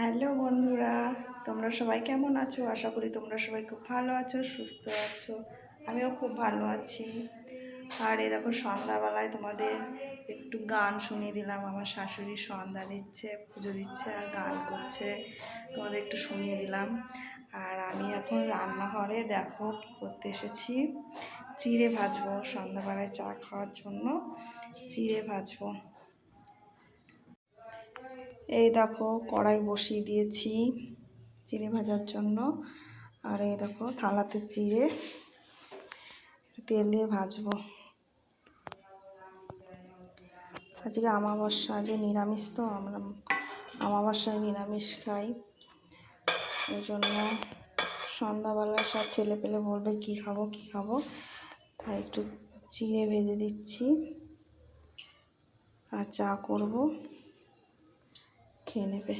Hello বন্ধুরা, তোমরা সবাই কেমন আছো? আশা করি তোমরা সবাই খুব ভালো আছো, সুস্থ আছো। আমিও খুব ভালো আছি। আর এই দেখো সন্ধ্যাবেলায় তোমাদের একটু গান শুনিয়ে দিলাম। আমার শাশুড়ি সন্ধ্যা দিচ্ছে, পুজো দিচ্ছে আর গান করছে। তোমাদের একটু শুনিয়ে দিলাম। আর আমি এখন রান্নাঘরে দেখো কী করতে এসেছি। চিড়ে ভাজবো, সন্ধ্যাবেলায় চা খাওয়ার জন্য চিড়ে ভাজবো। এই দেখো কড়াই বসিয়ে দিয়েছি চিড়ে ভাজার জন্য। আর এই দেখো থালাতে চিড়ে তেল দিয়ে ভাজবো। আজকে আমাবস্যা, আজকে নিরামিষ তো, আমরা আমাবস্যায় নিরামিষ খাই। ওই জন্য সন্ধ্যাবেলা সব ছেলে পেলে বলবে, কী খাব কী খাব? তাই একটু চিড়ে ভেজে দিচ্ছি। আর চা করব। খেয়ে নেবে।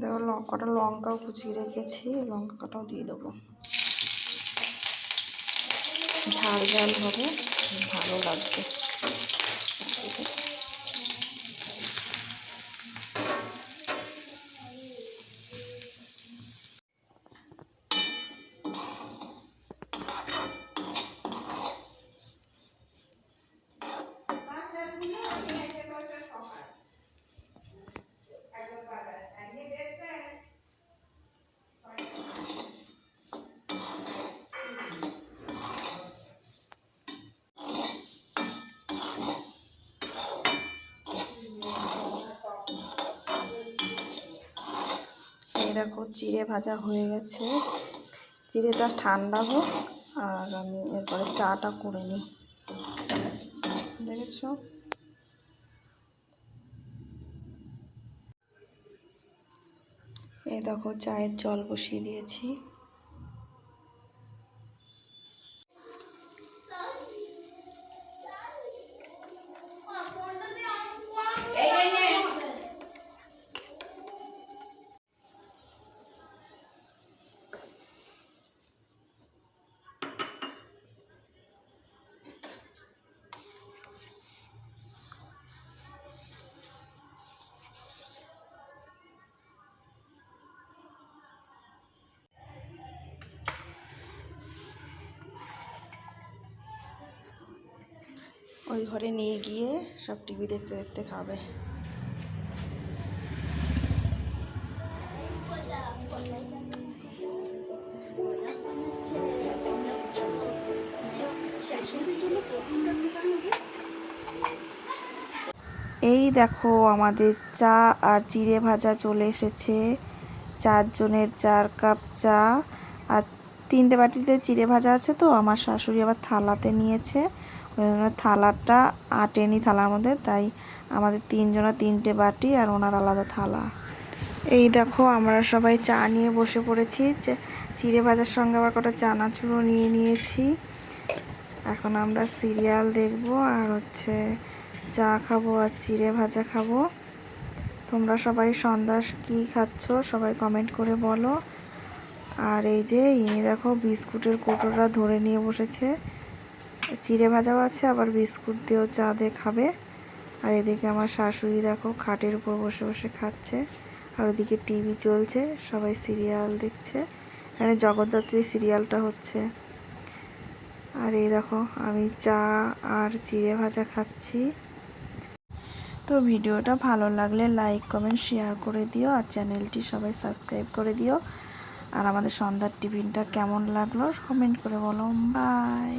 দেখো লঙ্কাটা লঙ্কাও কুচিয়ে রেখেছি, লঙ্কাটাও দিয়ে দেবো। ঝাল ঝাল হবে, ভালো লাগবে। দেখো চিড়ে ভাজা হয়ে গেছে। চিড়েটা ঠান্ডা হোক, আর আমি এরপরে চাটা করে নিই। দেখেছ? এই দেখো চায়ের জল বসিয়ে দিয়েছি। ওই ঘরে নিয়ে গিয়ে সব টিভি দেখতে দেখতে খাবে। এই দেখো আমাদের চা আর চিড়ে ভাজা চলে এসেছে। চারজনের চার কাপ চা আর তিনটে বাটিতে চিড়ে ভাজা আছে তো, আমার শাশুড়ি আবার থালাতে নিয়েছে। থালাটা আটেনি থালার মধ্যে, তাই আমাদের তিনজনের তিনটে বাটি আর ওনার আলাদা থালা। এই দেখো আমরা সবাই চা নিয়ে বসে পড়েছি চিড়ে ভাজার সঙ্গে আবার কটা চানাচুরো নিয়ে নিয়েছি। এখন আমরা সিরিয়াল দেখব আর হচ্ছে চা খাব আর চিড়ে ভাজা খাব। তোমরা সবাই সন্ধ্যা কী খাচ্ছ সবাই কমেন্ট করে বলো। আর এই যে ইনি দেখো বিস্কুটের কোটোটা ধরে নিয়ে বসেছে। চিড়ে ভাজাও আছে, আবার বিস্কুট দিয়েও চা দিয়ে খাবে। আর এদিকে আমার শাশুড়ি দেখো খাটের উপর বসে বসে খাচ্ছে, আর ওদিকে টিভি চলছে, সবাই সিরিয়াল দেখছে। এখানে জগদ্ধাত্রী সিরিয়ালটা হচ্ছে। আর এই দেখো আমি চা আর চিড়ে ভাজা খাচ্ছি। তো ভিডিওটা ভালো লাগলে লাইক, কমেন্ট, শেয়ার করে দিও, আর চ্যানেলটি সবাই সাবস্ক্রাইব করে দিও। আর আমাদের সন্ধ্যার টিফিনটা কেমন লাগল কমেন্ট করে বলো। বাই।